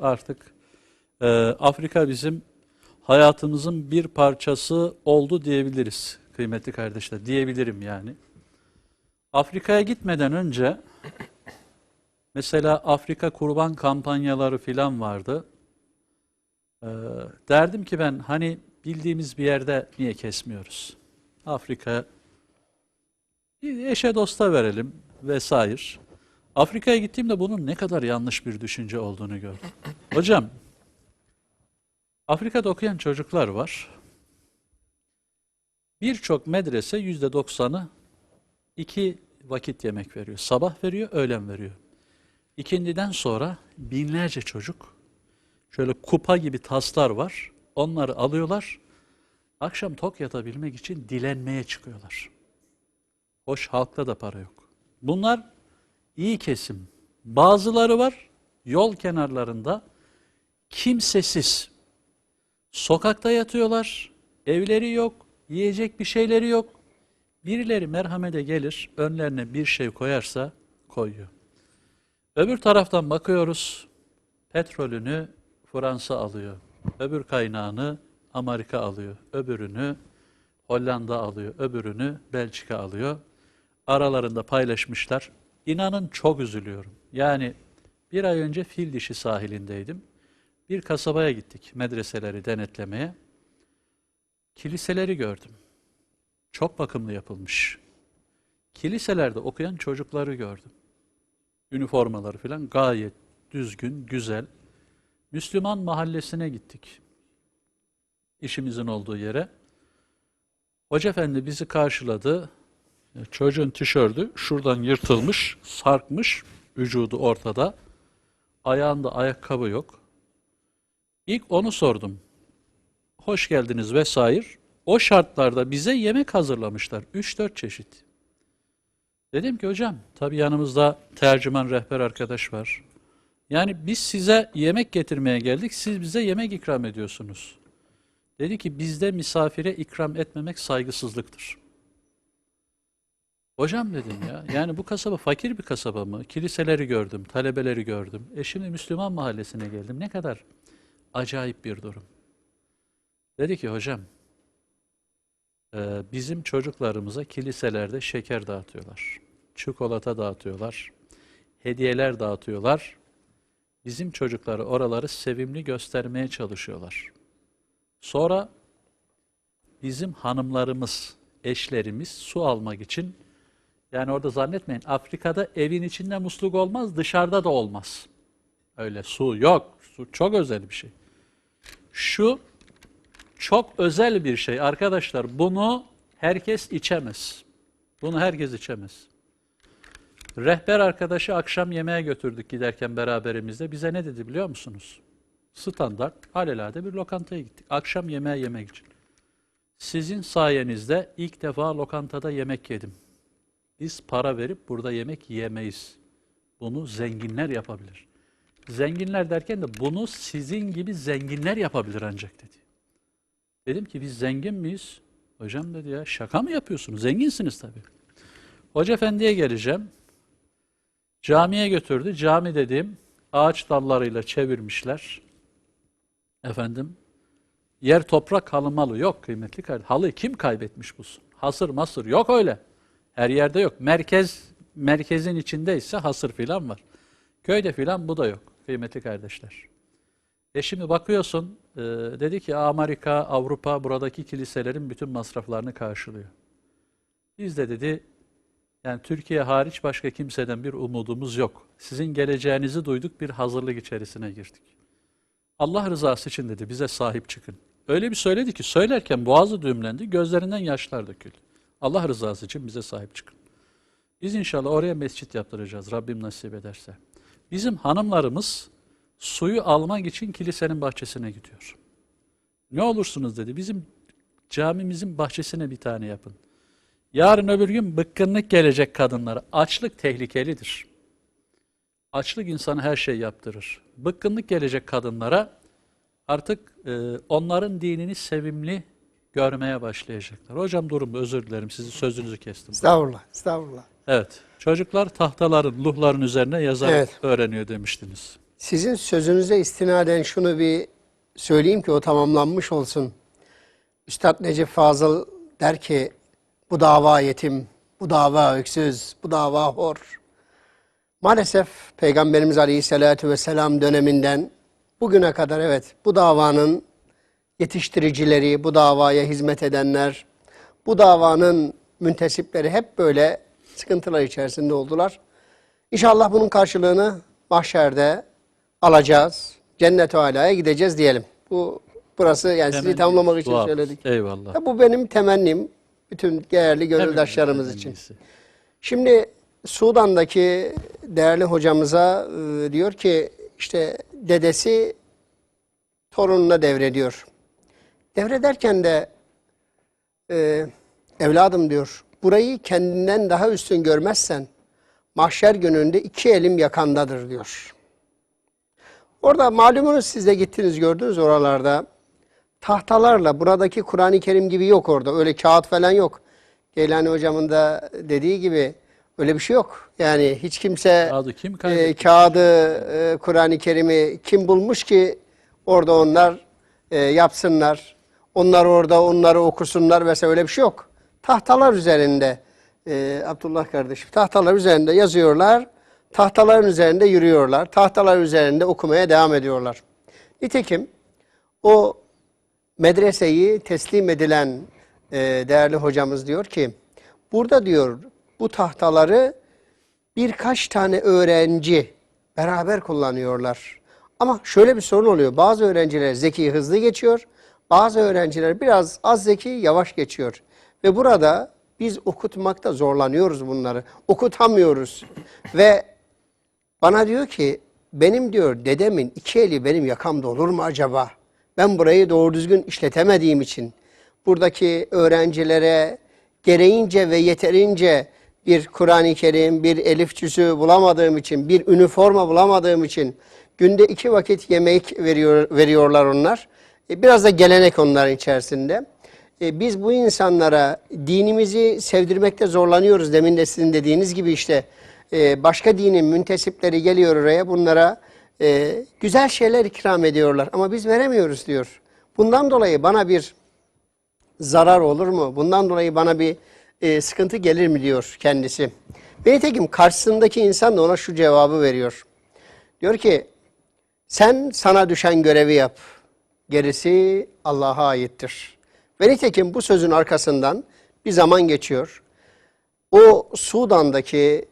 Artık e, Afrika bizim hayatımızın bir parçası oldu diyebiliriz kıymetli kardeşler. Diyebilirim yani. Afrika'ya gitmeden önce mesela Afrika kurban kampanyaları filan vardı. Ee, derdim ki ben hani bildiğimiz bir yerde niye kesmiyoruz? Afrika'ya bir eşe dosta verelim vesaire. Afrika'ya gittiğimde bunun ne kadar yanlış bir düşünce olduğunu gördüm. Hocam, Afrika'da okuyan çocuklar var. Birçok medrese yüzde doksanı iki vakit yemek veriyor. Sabah veriyor, öğlen veriyor. İkindiden sonra binlerce çocuk şöyle kupa gibi taslar var. Onları alıyorlar. Akşam tok yatabilmek için dilenmeye çıkıyorlar. Hoş halkta da para yok. Bunlar iyi kesim. Bazıları var yol kenarlarında kimsesiz. Sokakta yatıyorlar. Evleri yok. Yiyecek bir şeyleri yok. Birileri merhamete gelir, önlerine bir şey koyarsa koyuyor. Öbür taraftan bakıyoruz, petrolünü Fransa alıyor. Öbür kaynağını Amerika alıyor. Öbürünü Hollanda alıyor. Öbürünü Belçika alıyor. Aralarında paylaşmışlar. İnanın çok üzülüyorum. Yani bir ay önce Fil Dişi sahilindeydim. Bir kasabaya gittik medreseleri denetlemeye. Kiliseleri gördüm. Çok bakımlı yapılmış. Kiliselerde okuyan çocukları gördüm. Üniformaları falan gayet düzgün, güzel. Müslüman mahallesine gittik. İşimizin olduğu yere. Hoca efendi bizi karşıladı. Çocuğun tişörtü şuradan yırtılmış, sarkmış, vücudu ortada. Ayağında ayakkabı yok. İlk onu sordum. Hoş geldiniz vesaire. O şartlarda bize yemek hazırlamışlar. 3-4 çeşit. Dedim ki hocam, tabii yanımızda tercüman rehber arkadaş var. Yani biz size yemek getirmeye geldik, siz bize yemek ikram ediyorsunuz. Dedi ki bizde misafire ikram etmemek saygısızlıktır. Hocam dedim ya, yani bu kasaba fakir bir kasaba mı? Kiliseleri gördüm, talebeleri gördüm. E şimdi Müslüman mahallesine geldim. Ne kadar acayip bir durum. Dedi ki hocam, e, bizim çocuklarımıza kiliselerde şeker dağıtıyorlar. Çikolata dağıtıyorlar. Hediyeler dağıtıyorlar. Bizim çocukları oraları sevimli göstermeye çalışıyorlar. Sonra bizim hanımlarımız, eşlerimiz su almak için yani orada zannetmeyin Afrika'da evin içinde musluk olmaz, dışarıda da olmaz. Öyle su yok. Su çok özel bir şey. Şu çok özel bir şey arkadaşlar. Bunu herkes içemez. Bunu herkes içemez. Rehber arkadaşı akşam yemeğe götürdük giderken beraberimizde. Bize ne dedi biliyor musunuz? Standart, alelade bir lokantaya gittik. Akşam yemeğe yemek için. Sizin sayenizde ilk defa lokantada yemek yedim. Biz para verip burada yemek yemeyiz. Bunu zenginler yapabilir. Zenginler derken de bunu sizin gibi zenginler yapabilir ancak dedi. Dedim ki biz zengin miyiz? Hocam dedi ya şaka mı yapıyorsunuz? Zenginsiniz tabii. Hoca efendiye geleceğim. Camiye götürdü. Cami dediğim ağaç dallarıyla çevirmişler. Efendim yer toprak halı malı yok kıymetli kardeşim. Halıyı kim kaybetmiş bu? Hasır masır yok öyle. Her yerde yok. Merkez merkezin içindeyse hasır filan var. Köyde filan bu da yok kıymetli kardeşler. E şimdi bakıyorsun e, dedi ki Amerika, Avrupa buradaki kiliselerin bütün masraflarını karşılıyor. Biz de dedi yani Türkiye hariç başka kimseden bir umudumuz yok. Sizin geleceğinizi duyduk bir hazırlık içerisine girdik. Allah rızası için dedi bize sahip çıkın. Öyle bir söyledi ki söylerken boğazı düğümlendi, gözlerinden yaşlar döküldü. Allah rızası için bize sahip çıkın. Biz inşallah oraya mescit yaptıracağız Rabbim nasip ederse. Bizim hanımlarımız suyu almak için kilisenin bahçesine gidiyor. Ne olursunuz dedi bizim camimizin bahçesine bir tane yapın. Yarın öbür gün bıkkınlık gelecek kadınlara. Açlık tehlikelidir. Açlık insanı her şey yaptırır. Bıkkınlık gelecek kadınlara artık e, onların dinini sevimli görmeye başlayacaklar. Hocam durum özür dilerim sizi sözünüzü kestim. Estağfurullah, estağfurullah. Evet. Çocuklar tahtaların, luhların üzerine yazarak Evet. öğreniyor demiştiniz. Sizin sözünüze istinaden şunu bir söyleyeyim ki o tamamlanmış olsun. Üstad Necip Fazıl der ki bu dava yetim, bu dava öksüz, bu dava hor. Maalesef Peygamberimiz Aleyhisselatü Vesselam döneminden bugüne kadar evet bu davanın yetiştiricileri, bu davaya hizmet edenler, bu davanın müntesipleri hep böyle sıkıntılar içerisinde oldular. İnşallah bunun karşılığını mahşerde alacağız. Cennet-i Ala'ya gideceğiz diyelim. Bu burası yani sizi Temenni, tamamlamak için dua. söyledik. Eyvallah. Ya bu benim temennim. Bütün değerli gönüldaşlarımız için. temennisi. Şimdi Sudan'daki değerli hocamıza e, diyor ki işte dedesi torununa devrediyor. Devrederken de e, evladım diyor burayı kendinden daha üstün görmezsen mahşer gününde iki elim yakandadır diyor. Orada malumunuz siz de gittiniz gördünüz oralarda tahtalarla buradaki Kur'an-ı Kerim gibi yok orada. Öyle kağıt falan yok. Geylani hocamın da dediği gibi öyle bir şey yok. Yani hiç kimse Kağıdı kim e, kağıdı e, Kur'an-ı Kerim'i kim bulmuş ki orada onlar e, yapsınlar. Onlar orada onları okusunlar vesaire öyle bir şey yok. Tahtalar üzerinde e, Abdullah kardeşim tahtalar üzerinde yazıyorlar. Tahtaların üzerinde yürüyorlar. Tahtalar üzerinde okumaya devam ediyorlar. Nitekim o medreseyi teslim edilen e, değerli hocamız diyor ki burada diyor bu tahtaları birkaç tane öğrenci beraber kullanıyorlar. Ama şöyle bir sorun oluyor. Bazı öğrenciler zeki hızlı geçiyor. Bazı öğrenciler biraz az zeki yavaş geçiyor. Ve burada biz okutmakta zorlanıyoruz bunları. Okutamıyoruz. Ve bana diyor ki benim diyor dedemin iki eli benim yakamda olur mu acaba? Ben burayı doğru düzgün işletemediğim için buradaki öğrencilere gereğince ve yeterince bir Kur'an-ı Kerim, bir elif cüzü bulamadığım için, bir üniforma bulamadığım için günde iki vakit yemek veriyor, veriyorlar onlar. E, Biraz da gelenek onların içerisinde. E, Biz bu insanlara dinimizi sevdirmekte zorlanıyoruz. Demin de sizin dediğiniz gibi işte e, başka dinin müntesipleri geliyor oraya bunlara güzel şeyler ikram ediyorlar ama biz veremiyoruz diyor. Bundan dolayı bana bir zarar olur mu? Bundan dolayı bana bir sıkıntı gelir mi diyor kendisi. Ve nitekim karşısındaki insan da ona şu cevabı veriyor. Diyor ki sen sana düşen görevi yap. Gerisi Allah'a aittir. Ve nitekim bu sözün arkasından bir zaman geçiyor. O Sudan'daki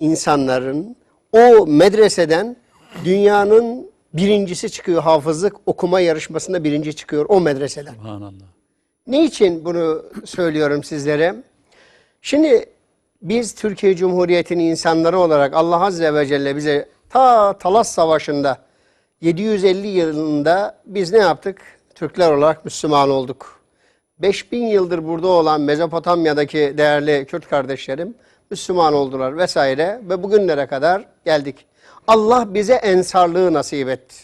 insanların o medreseden dünyanın birincisi çıkıyor hafızlık okuma yarışmasında birinci çıkıyor o medreseden. Subhanallah. Niçin bunu söylüyorum sizlere? Şimdi biz Türkiye Cumhuriyeti'nin insanları olarak Allah Azze ve Celle bize ta Talas Savaşı'nda 750 yılında biz ne yaptık? Türkler olarak Müslüman olduk. 5000 yıldır burada olan Mezopotamya'daki değerli Kürt kardeşlerim Müslüman oldular vesaire ve bugünlere kadar geldik. Allah bize ensarlığı nasip etti.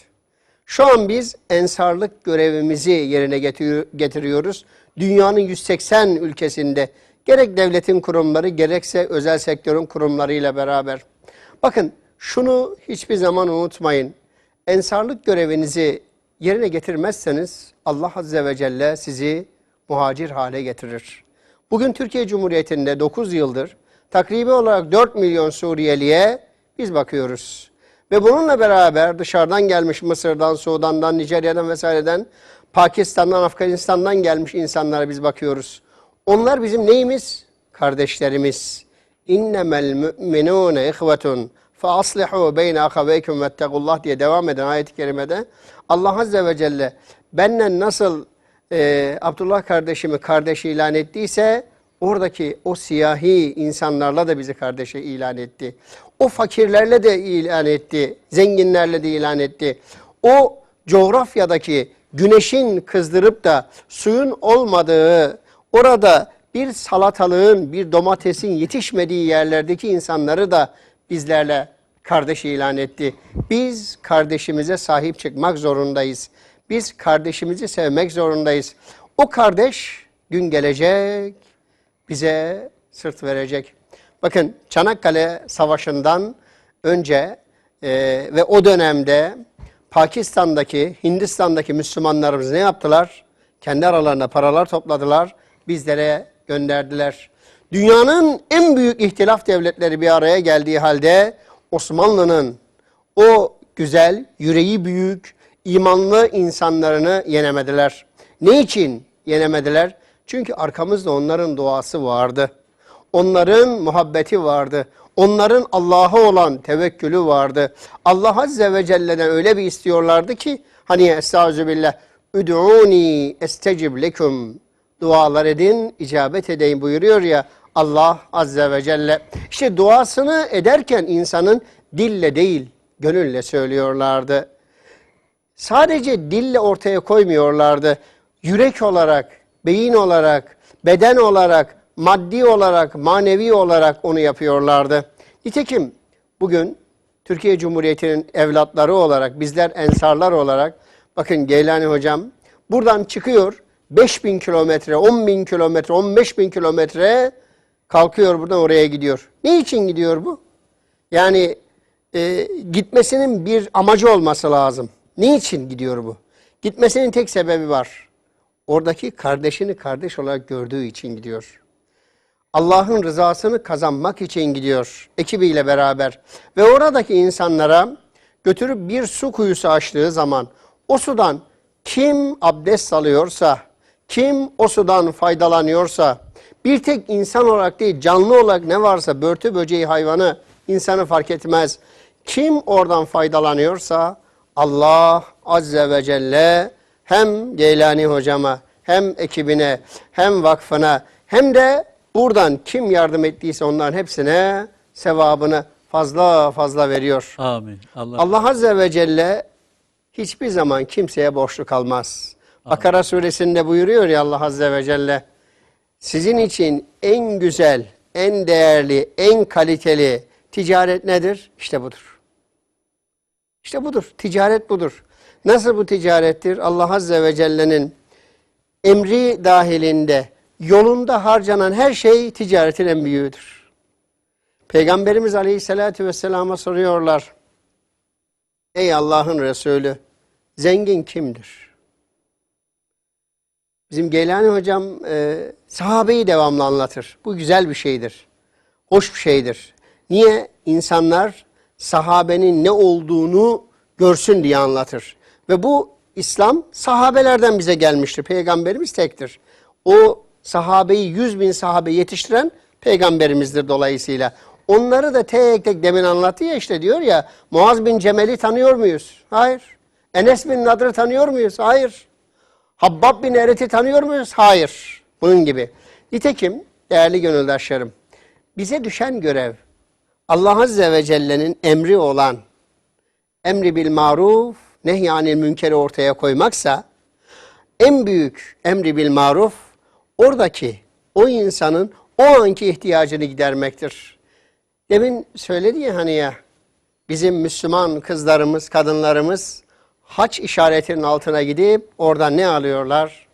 Şu an biz ensarlık görevimizi yerine getir- getiriyoruz. Dünyanın 180 ülkesinde gerek devletin kurumları gerekse özel sektörün kurumlarıyla beraber. Bakın şunu hiçbir zaman unutmayın. Ensarlık görevinizi yerine getirmezseniz Allah Azze ve Celle sizi muhacir hale getirir. Bugün Türkiye Cumhuriyeti'nde 9 yıldır takribi olarak 4 milyon Suriyeliye biz bakıyoruz. Ve bununla beraber dışarıdan gelmiş Mısır'dan, Sudan'dan, Nijerya'dan vesaireden, Pakistan'dan, Afganistan'dan gelmiş insanlara biz bakıyoruz. Onlar bizim neyimiz? Kardeşlerimiz. İnnemel mü'minûne ihvetun fe aslihu beyne ahaveykum vettegullah diye devam eden ayet-i kerimede Allah Azze ve Celle benden nasıl e, Abdullah kardeşimi kardeş ilan ettiyse oradaki o siyahi insanlarla da bizi kardeşe ilan etti. O fakirlerle de ilan etti, zenginlerle de ilan etti. O coğrafyadaki güneşin kızdırıp da suyun olmadığı, orada bir salatalığın, bir domatesin yetişmediği yerlerdeki insanları da bizlerle kardeş ilan etti. Biz kardeşimize sahip çıkmak zorundayız. Biz kardeşimizi sevmek zorundayız. O kardeş gün gelecek, bize sırt verecek. Bakın Çanakkale Savaşı'ndan önce e, ve o dönemde Pakistan'daki, Hindistan'daki Müslümanlarımız ne yaptılar? Kendi aralarında paralar topladılar, bizlere gönderdiler. Dünyanın en büyük ihtilaf devletleri bir araya geldiği halde Osmanlı'nın o güzel, yüreği büyük, imanlı insanlarını yenemediler. Ne için yenemediler? Çünkü arkamızda onların duası vardı. Onların muhabbeti vardı. Onların Allah'a olan tevekkülü vardı. Allah Azze ve Celle'den öyle bir istiyorlardı ki hani estağfirullah Üd'uni estecib lekum dualar edin, icabet edeyim buyuruyor ya Allah Azze ve Celle. İşte duasını ederken insanın dille değil, gönülle söylüyorlardı. Sadece dille ortaya koymuyorlardı. Yürek olarak, beyin olarak, beden olarak, maddi olarak, manevi olarak onu yapıyorlardı. Nitekim bugün Türkiye Cumhuriyeti'nin evlatları olarak, bizler ensarlar olarak, bakın Geylani Hocam buradan çıkıyor, 5000 kilometre, 10 bin kilometre, 15 bin kilometre kalkıyor buradan oraya gidiyor. Ne için gidiyor bu? Yani e, gitmesinin bir amacı olması lazım. Niçin gidiyor bu? Gitmesinin tek sebebi var. Oradaki kardeşini kardeş olarak gördüğü için gidiyor. Allah'ın rızasını kazanmak için gidiyor ekibiyle beraber. Ve oradaki insanlara götürüp bir su kuyusu açtığı zaman o sudan kim abdest alıyorsa, kim o sudan faydalanıyorsa, bir tek insan olarak değil canlı olarak ne varsa börtü böceği hayvanı insanı fark etmez. Kim oradan faydalanıyorsa Allah Azze ve Celle hem Geylani hocama hem ekibine hem vakfına hem de buradan kim yardım ettiyse onların hepsine sevabını fazla fazla veriyor. Amin. Allah, Allah Azze ve Celle hiçbir zaman kimseye borçlu kalmaz. Bakara suresinde buyuruyor ya Allah Azze ve Celle sizin için en güzel, en değerli, en kaliteli ticaret nedir? İşte budur. İşte budur. Ticaret budur. Nasıl bu ticarettir? Allah Azze ve Celle'nin emri dahilinde, yolunda harcanan her şey ticaretin en büyüğüdür. Peygamberimiz Aleyhisselatü Vesselam'a soruyorlar. Ey Allah'ın Resulü, zengin kimdir? Bizim Geylani hocam e, sahabeyi devamlı anlatır. Bu güzel bir şeydir. Hoş bir şeydir. Niye? İnsanlar sahabenin ne olduğunu görsün diye anlatır. Ve bu İslam sahabelerden bize gelmiştir. Peygamberimiz tektir. O sahabeyi, yüz bin sahabe yetiştiren peygamberimizdir dolayısıyla. Onları da tek tek demin anlattı ya işte diyor ya Muaz bin Cemel'i tanıyor muyuz? Hayır. Enes bin Nadır'ı tanıyor muyuz? Hayır. Habbab bin Eret'i tanıyor muyuz? Hayır. Bunun gibi. Nitekim değerli gönüldaşlarım bize düşen görev Allah Azze ve Celle'nin emri olan emri bil maruf nehyanil münkeri ortaya koymaksa en büyük emri bil maruf oradaki o insanın o anki ihtiyacını gidermektir. Demin söyledi ya hani ya bizim Müslüman kızlarımız, kadınlarımız haç işaretinin altına gidip oradan ne alıyorlar?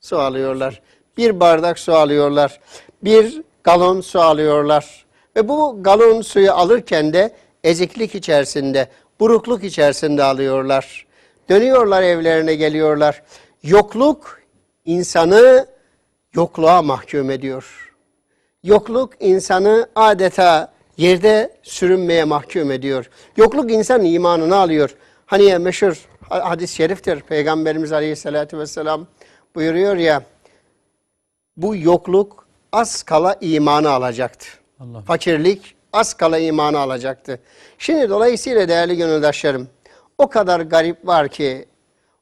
Su alıyorlar. Bir bardak su alıyorlar. Bir galon su alıyorlar. Ve bu galon suyu alırken de eziklik içerisinde, burukluk içerisinde alıyorlar. Dönüyorlar evlerine geliyorlar. Yokluk insanı yokluğa mahkum ediyor. Yokluk insanı adeta yerde sürünmeye mahkum ediyor. Yokluk insanın imanını alıyor. Hani meşhur hadis-i şeriftir. Peygamberimiz Aleyhisselatü Vesselam buyuruyor ya bu yokluk az kala imanı alacaktı. Allah. Fakirlik az kala imanı alacaktı. Şimdi dolayısıyla değerli gönüldaşlarım o kadar garip var ki,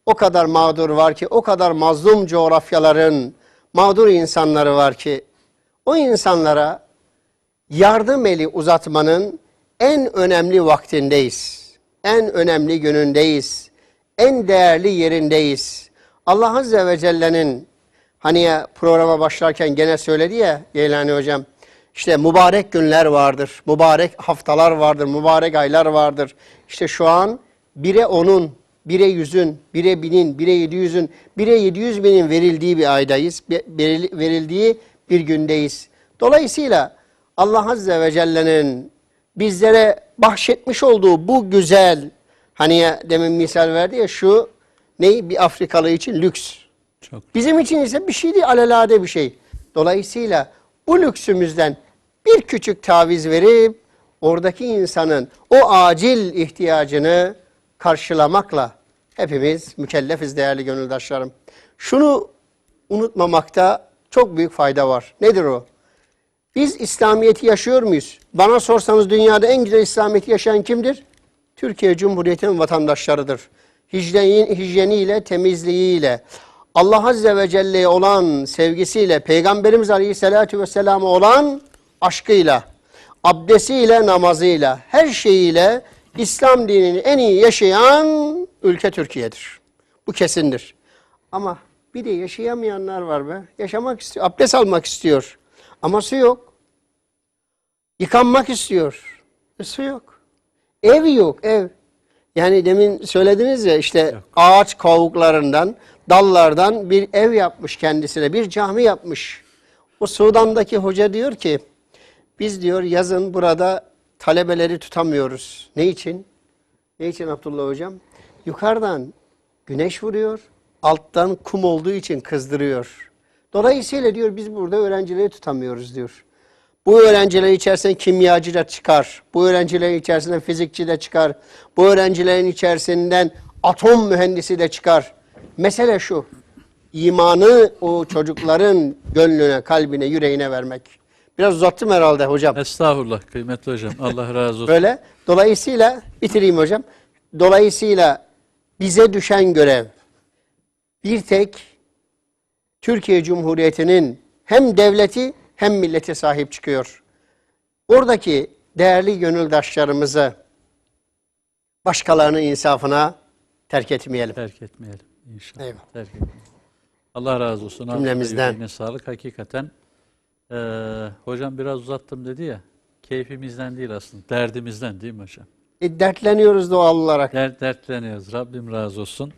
o kadar mağdur var ki, o kadar mazlum coğrafyaların mağdur insanları var ki o insanlara yardım eli uzatmanın en önemli vaktindeyiz. En önemli günündeyiz. En değerli yerindeyiz. Allah Azze ve Celle'nin hani ya programa başlarken gene söyledi ya Geylani Hocam. İşte mübarek günler vardır, mübarek haftalar vardır, mübarek aylar vardır. İşte şu an bire onun, bire yüzün, bire binin, bire yedi yüzün, bire yedi yüz binin verildiği bir aydayız, veril- verildiği bir gündeyiz. Dolayısıyla Allah Azze ve Celle'nin bizlere bahşetmiş olduğu bu güzel hani ya demin misal verdi ya şu neyi bir Afrikalı için lüks. Çok Bizim için ise bir şey değil alelade bir şey. Dolayısıyla bu lüksümüzden bir küçük taviz verip oradaki insanın o acil ihtiyacını karşılamakla hepimiz mükellefiz değerli gönüldaşlarım. Şunu unutmamakta çok büyük fayda var. Nedir o? Biz İslamiyet'i yaşıyor muyuz? Bana sorsanız dünyada en güzel İslamiyet'i yaşayan kimdir? Türkiye Cumhuriyeti'nin vatandaşlarıdır. Hijyen, hijyeniyle, temizliğiyle, Allah Azze ve Celle'ye olan sevgisiyle, Peygamberimiz Aleyhisselatü Vesselam'a olan aşkıyla, abdestiyle, namazıyla, her şeyiyle İslam dinini en iyi yaşayan ülke Türkiye'dir. Bu kesindir. Ama bir de yaşayamayanlar var be. Yaşamak istiyor, abdest almak istiyor. Ama su yok. Yıkanmak istiyor. E, su yok. Ev yok, ev. Yani demin söylediniz ya işte ağaç kavuklarından, dallardan bir ev yapmış kendisine, bir cami yapmış. O Sudan'daki hoca diyor ki, biz diyor yazın burada talebeleri tutamıyoruz. Ne için? Ne için Abdullah hocam? Yukarıdan güneş vuruyor, alttan kum olduğu için kızdırıyor. Dolayısıyla diyor biz burada öğrencileri tutamıyoruz diyor. Bu öğrenciler içerisinde kimyacı da çıkar. Bu öğrencilerin içerisinden fizikçi de çıkar. Bu öğrencilerin içerisinden atom mühendisi de çıkar. Mesele şu. imanı o çocukların gönlüne, kalbine, yüreğine vermek. Biraz uzattım herhalde hocam. Estağfurullah kıymetli hocam. Allah razı olsun. Böyle. Dolayısıyla bitireyim hocam. Dolayısıyla bize düşen görev bir tek Türkiye Cumhuriyeti'nin hem devleti hem milleti sahip çıkıyor. Oradaki değerli gönüldaşlarımızı başkalarının insafına terk etmeyelim. Terk etmeyelim inşallah. Eyvallah. Terk etmeyelim. Allah razı olsun. Cümlemizden. sağlık. Hakikaten eee, hocam biraz uzattım dedi ya. Keyfimizden değil aslında. Derdimizden değil mi hocam? E, dertleniyoruz doğal olarak. Dert, dertleniyoruz. Rabbim razı olsun.